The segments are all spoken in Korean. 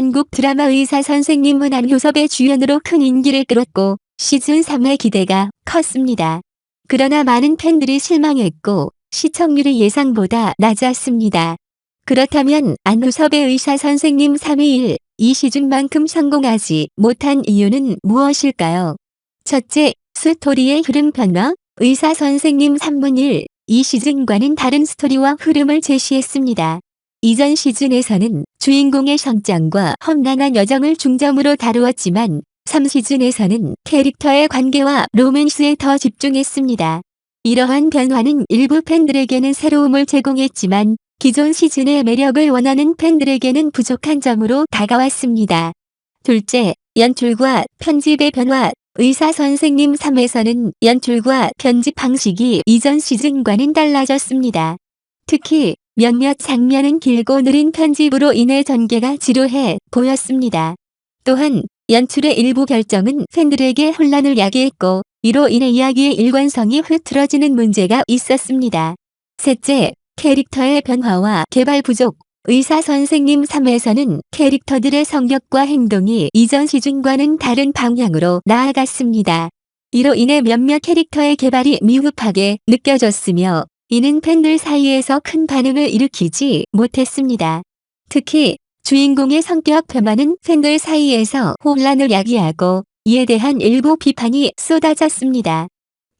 한국 드라마 의사 선생님은 안효섭의 주연으로 큰 인기를 끌었고 시즌 3의 기대가 컸습니다. 그러나 많은 팬들이 실망했고 시청률이 예상보다 낮았습니다. 그렇다면 안효섭의 의사 선생님 3위 1, 이 시즌만큼 성공하지 못한 이유는 무엇일까요? 첫째, 스토리의 흐름 변화, 의사 선생님 3분 1, 이 시즌과는 다른 스토리와 흐름을 제시했습니다. 이전 시즌에서는 주인공의 성장과 험난한 여정을 중점으로 다루었지만 3시즌에서는 캐릭터의 관계와 로맨스에 더 집중했습니다. 이러한 변화는 일부 팬들에게는 새로움을 제공했지만 기존 시즌의 매력을 원하는 팬들에게는 부족한 점으로 다가왔습니다. 둘째, 연출과 편집의 변화 의사 선생님 3에서는 연출과 편집 방식이 이전 시즌과는 달라졌습니다. 특히 몇몇 장면은 길고 느린 편집으로 인해 전개가 지루해 보였습니다. 또한 연출의 일부 결정은 팬들에게 혼란을 야기했고 이로 인해 이야기의 일관성이 흐트러지는 문제가 있었습니다. 셋째, 캐릭터의 변화와 개발 부족 의사 선생님 3에서는 캐릭터들의 성격과 행동이 이전 시즌과는 다른 방향으로 나아갔습니다. 이로 인해 몇몇 캐릭터의 개발이 미흡하게 느껴졌으며 이는 팬들 사이에서 큰 반응을 일으키지 못했습니다. 특히 주인공의 성격 변화는 팬들 사이에서 혼란을 야기하고 이에 대한 일부 비판이 쏟아졌습니다.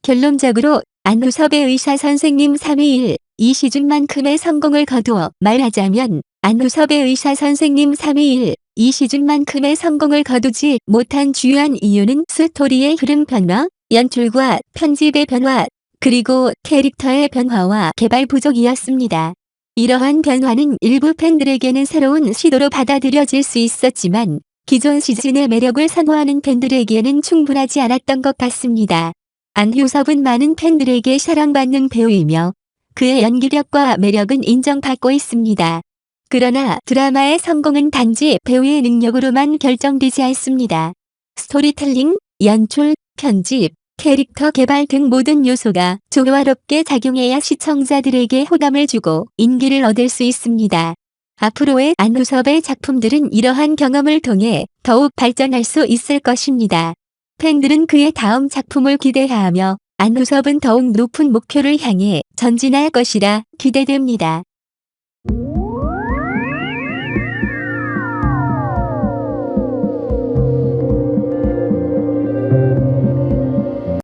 결론적으로 안우섭의 의사 선생님 3위 1, 이 시즌만큼의 성공을 거두어 말하자면 안우섭의 의사 선생님 3위 1, 이 시즌만큼의 성공을 거두지 못한 주요한 이유는 스토리의 흐름 변화, 연출과 편집의 변화, 그리고 캐릭터의 변화와 개발 부족이었습니다. 이러한 변화는 일부 팬들에게는 새로운 시도로 받아들여질 수 있었지만 기존 시즌의 매력을 선호하는 팬들에게는 충분하지 않았던 것 같습니다. 안효섭은 많은 팬들에게 사랑받는 배우이며 그의 연기력과 매력은 인정받고 있습니다. 그러나 드라마의 성공은 단지 배우의 능력으로만 결정되지 않습니다. 스토리텔링, 연출, 편집, 캐릭터 개발 등 모든 요소가 조화롭게 작용해야 시청자들에게 호감을 주고 인기를 얻을 수 있습니다. 앞으로의 안우섭의 작품들은 이러한 경험을 통해 더욱 발전할 수 있을 것입니다. 팬들은 그의 다음 작품을 기대하며 안우섭은 더욱 높은 목표를 향해 전진할 것이라 기대됩니다.